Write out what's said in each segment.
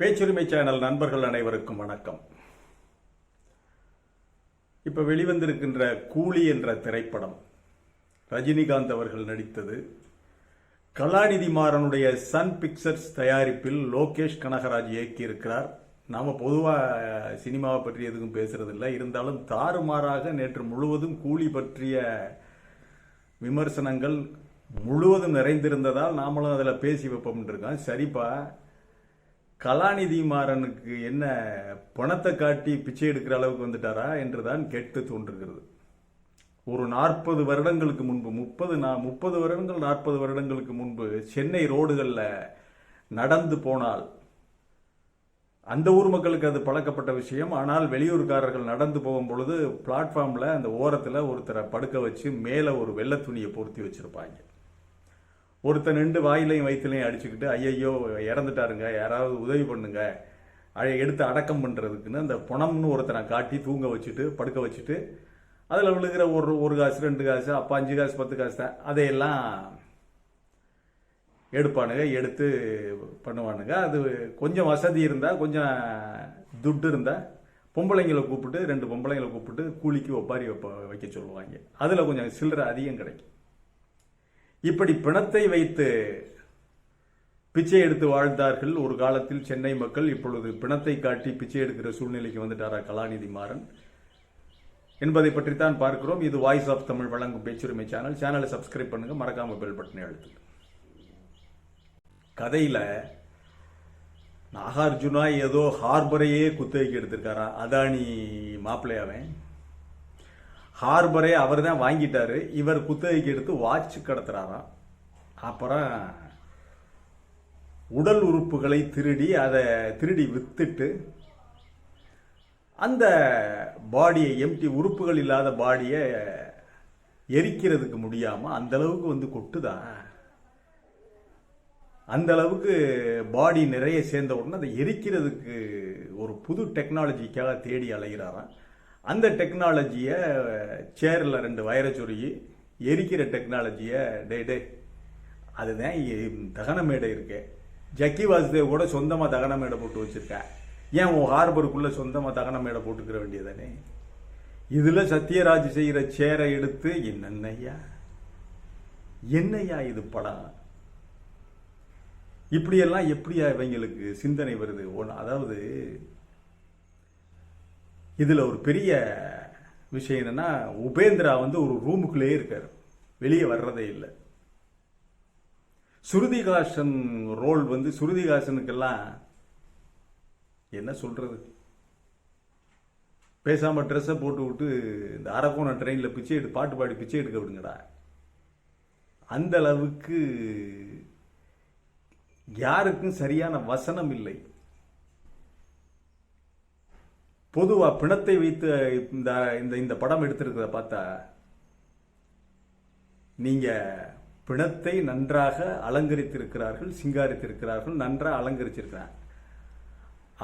பேச்சுரிமை channel நண்பர்கள் அனைவருக்கும் வணக்கம். இப்போ வெளிவந்திருக்கின்ற கூலி என்ற திரைப்படம் ரஜினிகாந்த் அவர்கள் நடித்தது கலாநிதி மாறனுடைய சன் பிக்சர்ஸ் தயாரிப்பில் லோகேஷ் கனகராஜ் இயக்கியிருக்கிறார். நாம் பொதுவாக சினிமாவை பற்றி எதுவும் பேசுறதில்லை. இருந்தாலும் தாறுமாறாக நேற்று முழுவதும் கூலி பற்றிய விமர்சனங்கள் முழுவதும் நிறைந்திருந்ததால் நாமளும் அதில் பேசி வைப்போம்னு இருக்கோம். சரிப்பா கலாநிதி மாறனுக்கு என்ன பணத்தை காட்டி பிச்சை எடுக்கிற அளவுக்கு வந்துட்டாரா என்றுதான் கேட்டு தோன்றுகிறது. ஒரு நாற்பது வருடங்களுக்கு முன்பு முப்பது நான் முப்பது வருடங்கள் நாற்பது வருடங்களுக்கு முன்பு சென்னை ரோடுகளில் நடந்து போனால் அந்த ஊர் மக்களுக்கு அது பழக்கப்பட்ட விஷயம். ஆனால் வெளியூர்காரர்கள் நடந்து போகும் பொழுது பிளாட்ஃபார்மில் அந்த ஓரத்தில் ஒருத்தரை படுக்க வச்சு மேலே ஒரு வெள்ளை துணியை பொருத்தி வச்சுருப்பாங்க. ஒருத்தன் நின்று வாயிலையும் வயிற்றுலையும் அடிச்சுக்கிட்டு ஐயையோ இறந்துட்டாருங்க யாராவது உதவி பண்ணுங்க அழ எடுத்து அடக்கம் பண்ணுறதுக்குன்னு அந்த பணம்னு ஒருத்தனை காட்டி தூங்க வச்சுட்டு படுக்க வச்சுட்டு அதில் விழுகிற ஒரு ஒரு காசு ரெண்டு காசு அப்போ அஞ்சு காசு பத்து காசு தான். அதையெல்லாம் எடுப்பானுங்க எடுத்து பண்ணுவானுங்க. அது கொஞ்சம் வசதி இருந்தால் கொஞ்சம் துட்டு இருந்தால் பொம்பளைங்களை கூப்பிட்டு ரெண்டு பொம்பளைங்களை கூப்பிட்டு கூலிக்கு ஒப்பாரி வைப்ப வைக்க சொல்லுவாங்க. அதில் கொஞ்சம் சில்லறை அதிகம் கிடைக்கும். இப்படி பிணத்தை வைத்து பிச்சை எடுத்து வாழ்ந்தார்கள். ஒரு காலத்தில் சென்னை மக்கள் இப்பொழுது பிணத்தை காட்டி பிச்சை எடுக்கிற சூழ்நிலைக்கு வந்துட்டாரா கலாநிதி மாறன் என்பதை பற்றித்தான் பார்க்கிறோம். இது வாய்ஸ் ஆஃப் தமிழ் வழங்கும் பேச்சுரிமை சேனல் சேனலை சப்ஸ்கிரைப் பண்ணுங்க. மறக்காம பெல் பட்டனை அழுத்து கதையில நாகார்ஜுனா ஏதோ ஹார்பரையே குத்தகைக்கு எடுத்திருக்காரா? அதானி மாப்பிள்ளையாவன் ஹார்பரே அவர் தான் வாங்கிட்டாரு. இவர் குத்தகைக்கு எடுத்து வாட்ச் கடத்துறாராம். அப்புறம் உடல் உறுப்புகளை திருடி அதை திருடி வித்துட்டு அந்த பாடியை எம்டி உறுப்புகள் இல்லாத பாடியை எரிக்கிறதுக்கு முடியாமல் அந்த அளவுக்கு வந்து கொட்டுதா? அந்த அளவுக்கு பாடி நிறைய சேர்ந்த உடனே அதை எரிக்கிறதுக்கு ஒரு புது டெக்னாலஜிக்காக தேடி அலைகிறாராம். அந்த டெக்னாலஜியை சேரில் ரெண்டு வயரை சொருகி எரிக்கிற டெக்னாலஜியை டே டே அதுதான் தகன மேடை இருக்கு. ஜக்கி வாசுதேவ் கூட சொந்தமாக தகன மேடை போட்டு வச்சுருக்கேன் ஏன் உன் ஹார்பருக்குள்ளே சொந்தமாக தகன மேடை போட்டுக்கிற வேண்டியதானே இதில் சத்யராஜ் செய்கிற சேரை எடுத்து என்னென்னையா? என்னையா இது படம் இப்படியெல்லாம் எப்படியா இவங்களுக்கு சிந்தனை வருது? ஒன்று அதாவது இதில் ஒரு பெரிய விஷயம் என்னென்னா உபேந்திரா வந்து ஒரு ரூமுக்குள்ளேயே இருக்கார். வெளியே வர்றதே இல்லை. சுருதிகாசன் ரோல் வந்து சுருதிகாசனுக்கெல்லாம் என்ன சொல்கிறது பேசாமல் ட்ரெஸ்ஸை போட்டு விட்டு இந்த அரக்கோண ட்ரெயினில் பிச்சை எடு பாட்டு பாடி பிச்சை எடுக்க விடுங்கடா. அந்த அளவுக்கு யாருக்கும் சரியான வசனம் இல்லை. பொதுவாக பிணத்தை வைத்து இந்த இந்த இந்த படம் எடுத்திருக்கிறத பார்த்தா நீங்கள் பிணத்தை நன்றாக அலங்கரித்திருக்கிறார்கள் சிங்காரித்திருக்கிறார்கள் நன்றாக அலங்கரிச்சிருக்கிறாங்க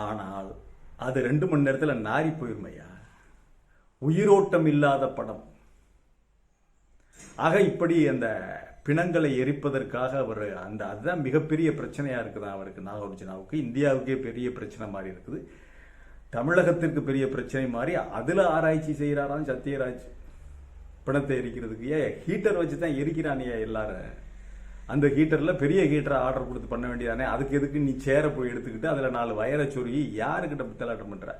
ஆனால் அது ரெண்டு மணி நேரத்தில் நாரி போயிருமையா உயிரோட்டம் இல்லாத படம். ஆக இப்படி அந்த பிணங்களை எரிப்பதற்காக அவர் அந்த அதுதான் மிகப்பெரிய பிரச்சனையாக இருக்குது அவருக்கு நாகார்ஜுனாவுக்கு. இந்தியாவுக்கே பெரிய பிரச்சனை மாதிரி இருக்குது. தமிழகத்திற்கு பெரிய பிரச்சனை மாதிரி அதில் ஆராய்ச்சி செய்கிறாராம் சத்யராஜ். பிணத்தை எரிக்கிறதுக்கு. ஏன் ஹீட்டர் வச்சு தான் எரிக்கிறானியா எல்லாரும் அந்த ஹீட்டரில் பெரிய ஹீட்டரை ஆர்டர் கொடுத்து பண்ண வேண்டியதானே? அதுக்கு எதுக்கு நீ சேரை போய் எடுத்துக்கிட்டு அதில் நாலு வயரை சொருகி யாருக்கிட்ட புத்தலாட்டம் பண்ணுற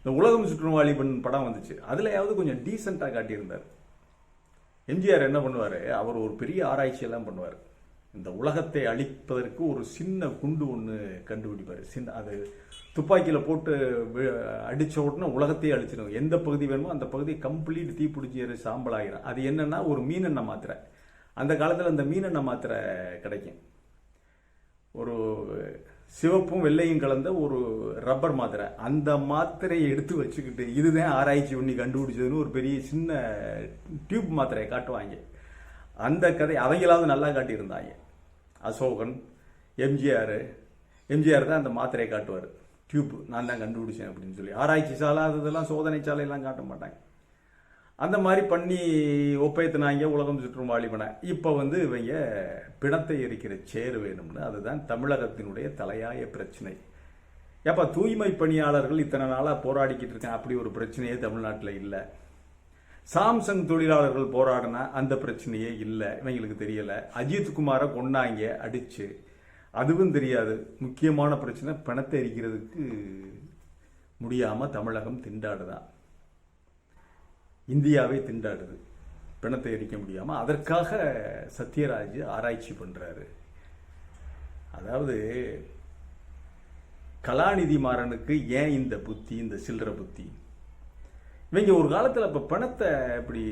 இந்த உலகம் சுற்றும் வாலிபன் படம் வந்துச்சு. அதுலையாவது கொஞ்சம் டீசெண்டாக காட்டியிருந்தார். எம்ஜிஆர் என்ன பண்ணுவார்? அவர் ஒரு பெரிய ஆராய்ச்சியெல்லாம் பண்ணுவார். இந்த உலகத்தை அழிப்பதற்கு ஒரு சின்ன குண்டு ஒன்று கண்டுபிடிப்பார். சின்ன அது துப்பாக்கியில் போட்டு அடித்த உடனே உலகத்தையே அழிச்சிடும். எந்த பகுதி வேணுமோ அந்த பகுதி கம்ப்ளீட் தீ பிடிச்சி சாம்பல் ஆகிடும் அது என்னென்னா ஒரு மீனெண்ணெய் மாத்திரை. அந்த காலத்தில் அந்த மீனெண்ணெய் மாத்திரை கிடைக்கும். ஒரு சிவப்பும் வெள்ளையும் கலந்த ஒரு ரப்பர் மாத்திரை. அந்த மாத்திரையை எடுத்து வச்சுக்கிட்டு இதுதான் ஆராய்ச்சி பண்ணி கண்டுபிடிச்சதுன்னு ஒரு பெரிய சின்ன டியூப் மாத்திரையை காட்டுவாங்க. அந்த கதை அவங்களாவது நல்லா காட்டியிருந்தாங்க. அசோகன் எம்ஜிஆர். எம்ஜிஆர் தான் அந்த மாத்திரையை காட்டுவார். டியூப் நான் தான் கண்டுபிடிச்சேன் அப்படின்னு சொல்லி. ஆராய்ச்சி சாலை அது இதெல்லாம் சோதனை சாலையெல்லாம் காட்ட மாட்டாங்க. அந்த மாதிரி பண்ணி ஒப்பேத்தினாங்க உலகம் சுற்றும் வாலிபனை. இப்போ வந்து இவங்க பிணத்தை எரிக்கிற சேர் வேணும்னு அதுதான் தமிழகத்தினுடைய தலையாய பிரச்சனை. எப்போ தூய்மை பணியாளர்கள் இத்தனை நாளாக போராடிக்கிட்டு இருக்கேன் அப்படி ஒரு பிரச்சனையே தமிழ்நாட்டில் இல்லை. சாம்சங் தொழிலாளர்கள் போராடினா அந்த பிரச்சனையே இல்லை. இவங்களுக்கு தெரியலை. அஜித் குமாரை கொண்டாங்க அடிச்சு. அதுவும் தெரியாது. முக்கியமான பிரச்சனை பணத்தை எரிக்கிறதுக்கு முடியாமல் தமிழகம் திண்டாடுதான் இந்தியாவே திண்டாடுது. பிணத்தை எரிக்க முடியாமல் அதற்காக சத்யராஜ் ஆராய்ச்சி பண்ணுறாரு அதாவது கலாநிதி மாறனுக்கு ஏன் இந்த புத்தி இந்த சில்லற புத்தி? இவங்க ஒரு காலத்தில் இப்போ பணத்தை இப்படி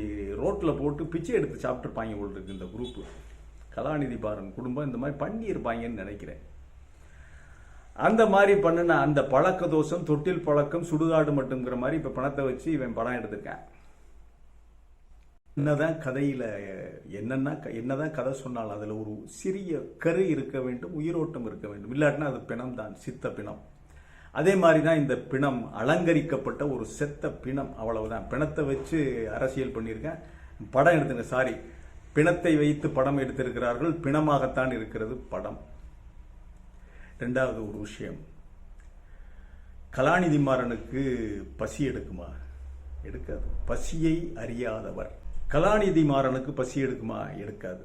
ரோட்டில் போட்டு பிச்சை எடுத்து சாப்பிட்ருப்பாங்க போல் இருக்கு இந்த குரூப்பு கலாநிதி பாரன் குடும்பம் இந்த மாதிரி பண்ணியிருப்பாங்கன்னு நினைக்கிறேன். அந்த மாதிரி பண்ணின அந்த பழக்க தோஷம் தொட்டில் பழக்கம் சுடுகாடு மட்டுங்கிற மாதிரி இப்போ பணத்தை வச்சு இவன் படம் எடுத்திருக்கேன். என்னதான் கதையில் என்னென்னா க என்னதான் கதை சொன்னாலும் அதில் ஒரு சிறிய கரு இருக்க வேண்டும் உயிரோட்டம் இருக்க வேண்டும். இல்லாட்டினா அது பிணம் தான் சித்த பிணம். அதே மாதிரி தான் இந்த பிணம் அலங்கரிக்கப்பட்ட ஒரு செத்த பிணம் அவ்வளவுதான். பிணத்தை வச்சு அரசியல் பண்ணியிருக்கேன். படம் எடுத்துங்க சாரி பிணத்தை வைத்து படம் எடுத்திருக்கிறார்கள் பிணமாகத்தான் இருக்கிறது படம். ரெண்டாவது ஒரு விஷயம். கலாநிதி மாறனுக்கு பசி எடுக்குமா? எடுக்காது. பசியை அறியாதவர். கலாநிதி மாறனுக்கு பசி எடுக்குமா? எடுக்காது.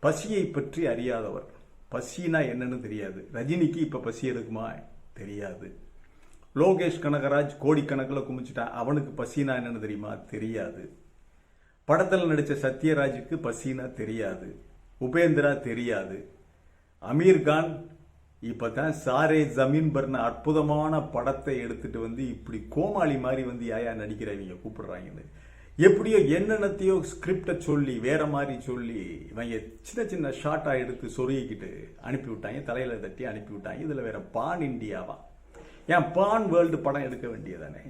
பசியை பற்றி அறியாதவர். பசினா என்னன்னு தெரியாது. ரஜினிக்கு இப்போ பசி எடுக்குமா? தெரியாது. லோகேஷ் கனகராஜ் கோடிக்கணக்கில் குமிச்சிட்டான் அவனுக்கு பசினா என்னன்னு தெரியுமா? தெரியாது. படத்தில் நடித்த சத்யராஜுக்கு பசினா தெரியாது. உபேந்திரா தெரியாது. அமீர்கான் இப்போ தான் சாரே ஜமீன் பர்ன அற்புதமான படத்தை எடுத்துட்டு வந்து இப்படி கோமாளி மாதிரி வந்து யாயா நடிக்கிறவங்க கூப்பிடுறாங்கன்னு. எப்படியோ என்னென்னத்தையோ ஸ்கிரிப்டை சொல்லி வேற மாதிரி சொல்லி இவங்க சின்ன சின்ன ஷார்ட்டாக எடுத்து சொருகிக்கிட்டு அனுப்பி விட்டாங்க தட்டி அனுப்பி விட்டாங்க இதுல வேற பான் இந்தியாவா ஏன் பான் வேர்ல்டு படம் எடுக்க வேண்டியதானே?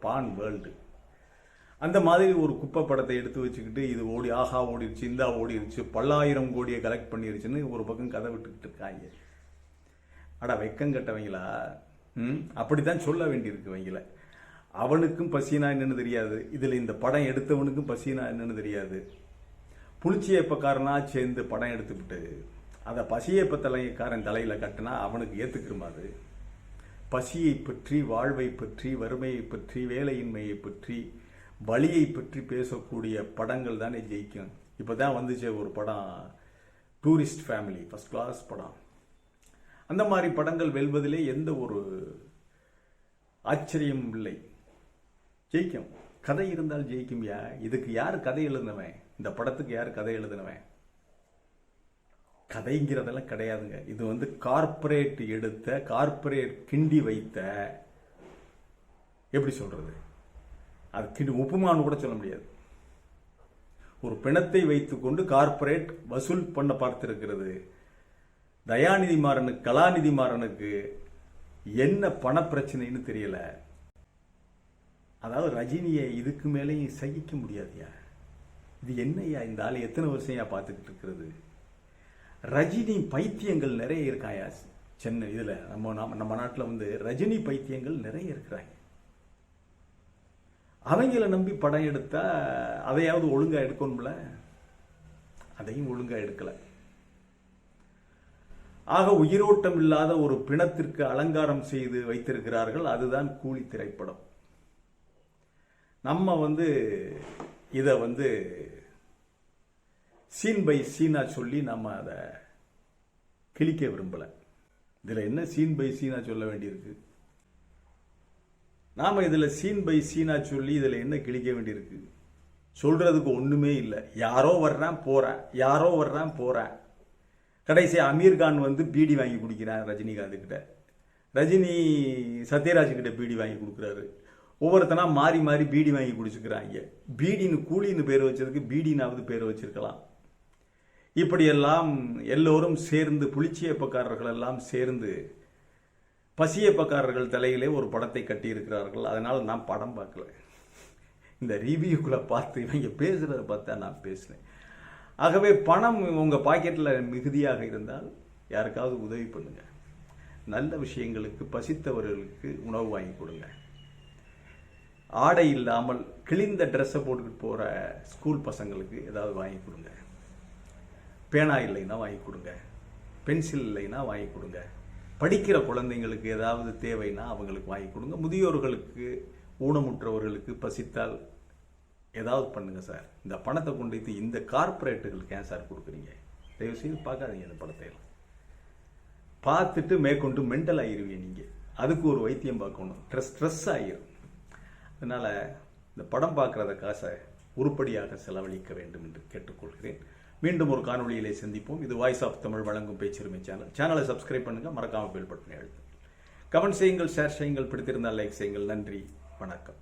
Pan world. அந்த மாதிரி ஒரு குப்பை படத்தை எடுத்து வச்சுக்கிட்டு இது ஓடி ஆஹா ஓடிருச்சு இந்தா ஓடிருச்சு பல்லாயிரம் கோடியை கலெக்ட் பண்ணிருச்சுன்னு ஒரு பக்கம் கதை விட்டுக்கிட்டு இருக்காங்க. அடா வெக்கம் கட்டவங்களா? ம்? அப்படித்தான் சொல்ல வேண்டியிருக்குவங்கள. அவனுக்கும் பசினா என்னன்னு தெரியாது. இதில் இந்த படம் எடுத்தவனுக்கும் பசினா என்னன்னு தெரியாது. புளிச்சியப்பக்காரனா சேர்ந்து படம் எடுத்துக்கிட்டு அதை பசியப்ப தலைக்காரன் தலையில் கட்டினா அவனுக்கு ஏத்துக்குமா அது? பசியை பற்றி வாழ்வை பற்றி வறுமையை பற்றி வேலையின்மையை பற்றி வழியை பற்றி பேசக்கூடிய படங்கள் தானே ஜெயிக்கும். இப்போ தான் வந்துச்சு ஒரு படம் டூரிஸ்ட் ஃபேமிலி ஃபர்ஸ்ட் கிளாஸ் படம். அந்த மாதிரி படங்கள் வெல்வதிலே எந்த ஒரு ஆச்சரியமும் இல்லை. ஜெயிக்கும். கதை இருந்தால் ஜெயிக்கும் யா? இதுக்கு யார் கதை எழுதினவன்? இந்த படத்துக்கு யார் கதை எழுதினவன்? கதைங்கிறதெல்லாம் கிடையாதுங்க. இது வந்து கார்ப்பரேட் எடுத்த கார்ப்பரேட் கிண்டி வைத்த எப்படி சொல்கிறது அது கிண்டி உப்புமான்னு கூட சொல்ல முடியாது. ஒரு பிணத்தை வைத்துக்கொண்டு கார்ப்பரேட் வசூல் பண்ண பார்த்திருக்கிறது. தயாநிதி மாறனுக்கு கலாநிதி மாறனுக்கு என்ன பண பிரச்சனைன்னு தெரியல. அதாவது ரஜினியை இதுக்கு மேலேயும் சகிக்க முடியாதுயா இது என்னய்யா இந்த ஆள் எத்தனை வருஷம் பார்த்துக்கிட்டு இருக்கிறது? ரஜினி பைத்தியங்கள் நிறைய இருக்காயா? சென்னை இதில் நம்ம நம்ம நம்ம நாட்டில் வந்து ரஜினி பைத்தியங்கள் நிறைய இருக்கிறாங்க. அவங்கள நம்பி படம் எடுத்தா அதையாவது ஒழுங்கா எடுக்கணும்ல? அதையும் ஒழுங்கா எடுக்கலை. ஆக உயிரோட்டம் இல்லாத ஒரு பிணத்திற்கு அலங்காரம் செய்து வைத்திருக்கிறார்கள். அதுதான் கூலி திரைப்படம். நம்ம வந்து இதை வந்து சீன் பை சீனா சொல்லி நம்ம அதை கிழிக்க விரும்பலை. இதில் என்ன சீன் பை சீனா சொல்ல வேண்டியிருக்கு? நாம் இதில் சீன் பை சீனா சொல்லி இதில் என்ன கிழிக்க வேண்டியிருக்கு? சொல்கிறதுக்கு ஒன்றுமே இல்லை. யாரோ வர்றான் போகிறேன் யாரோ வர்றான் போகிறேன் கடைசி அமீர்கான் வந்து பீடி வாங்கி குடிக்கிறான் ரஜினிகாந்து கிட்ட. ரஜினி சத்யராஜ்கிட்ட பீடி வாங்கி கொடுக்குறாரு. ஒவ்வொருத்தனா மாறி மாறி பீடி வாங்கி குடிச்சுக்கிறாங்க. பீடின்னு கூலின்னு பேர் வச்சதுக்கு பீடினாவது பேர் வச்சிருக்கலாம். இப்படியெல்லாம் எல்லோரும் சேர்ந்து புளிச்சியப்பக்காரர்கள் எல்லாம் சேர்ந்து பசியப்பக்காரர்கள் தலையிலே ஒரு படத்தை கட்டியிருக்கிறார்கள். அதனால் நான் படம் பார்க்கல. இந்த ரிவ்யூக்குள்ள பார்த்து இவங்க பேசுகிறத பார்த்தா நான் பேசுகிறேன் ஆகவே பணம் உங்கள் பாக்கெட்டில் மிகுதியாக இருந்தால் யாருக்காவது உதவி பண்ணுங்கள் நல்ல விஷயங்களுக்கு பசித்தவர்களுக்கு உணவு வாங்கி கொடுங்க. ஆடை இல்லாமல் கிழிந்த ட்ரெஸ்ஸை போட்டுக்கிட்டு போகிற ஸ்கூல் பசங்களுக்கு ஏதாவது வாங்கி கொடுங்க. பேனா இல்லைன்னா வாங்கி கொடுங்க. பென்சில் இல்லைன்னா வாங்கி கொடுங்க. படிக்கிற குழந்தைங்களுக்கு ஏதாவது தேவைன்னா அவங்களுக்கு வாங்கி கொடுங்க. முதியோர்களுக்கு ஊனமுற்றவர்களுக்கு பசித்தால் ஏதாவது பண்ணுங்க சார். இந்த பணத்தை கொண்டு இது இந்த கார்ப்பரேட்டுகளுக்கு ஏன் சார் கொடுக்குறீங்க? தயவு செய்து பார்க்காதீங்க இந்த படத்தை பார்த்துட்டு மேற்கொண்டு மென்டல் ஆகிருவீங்க நீங்கள் அதுக்கு ஒரு வைத்தியம் பார்க்கணும். ஸ்ட்ரெஸ் ஸ்ட்ரெஸ் ஆகிரும் அதனால் இந்த படம் பார்க்குறத காசை உருப்படியாக செலவழிக்க வேண்டும் என்று கேட்டுக்கொள்கிறேன். மீண்டும் ஒரு காணொளியிலே சந்திப்போம். இது வாய்ஸ் ஆஃப் தமிழ் வழங்கும் பேச்சுரிமை சேனல் சேனலை சப்ஸ்கிரைப் பண்ணுங்கள் மறக்காமல் பெல் பட்டனை அழுத்துங்கள் கமெண்ட் செய்யுங்கள் ஷேர் செய்யுங்கள் பிடித்திருந்தால் லைக் செய்யுங்கள். நன்றி வணக்கம்.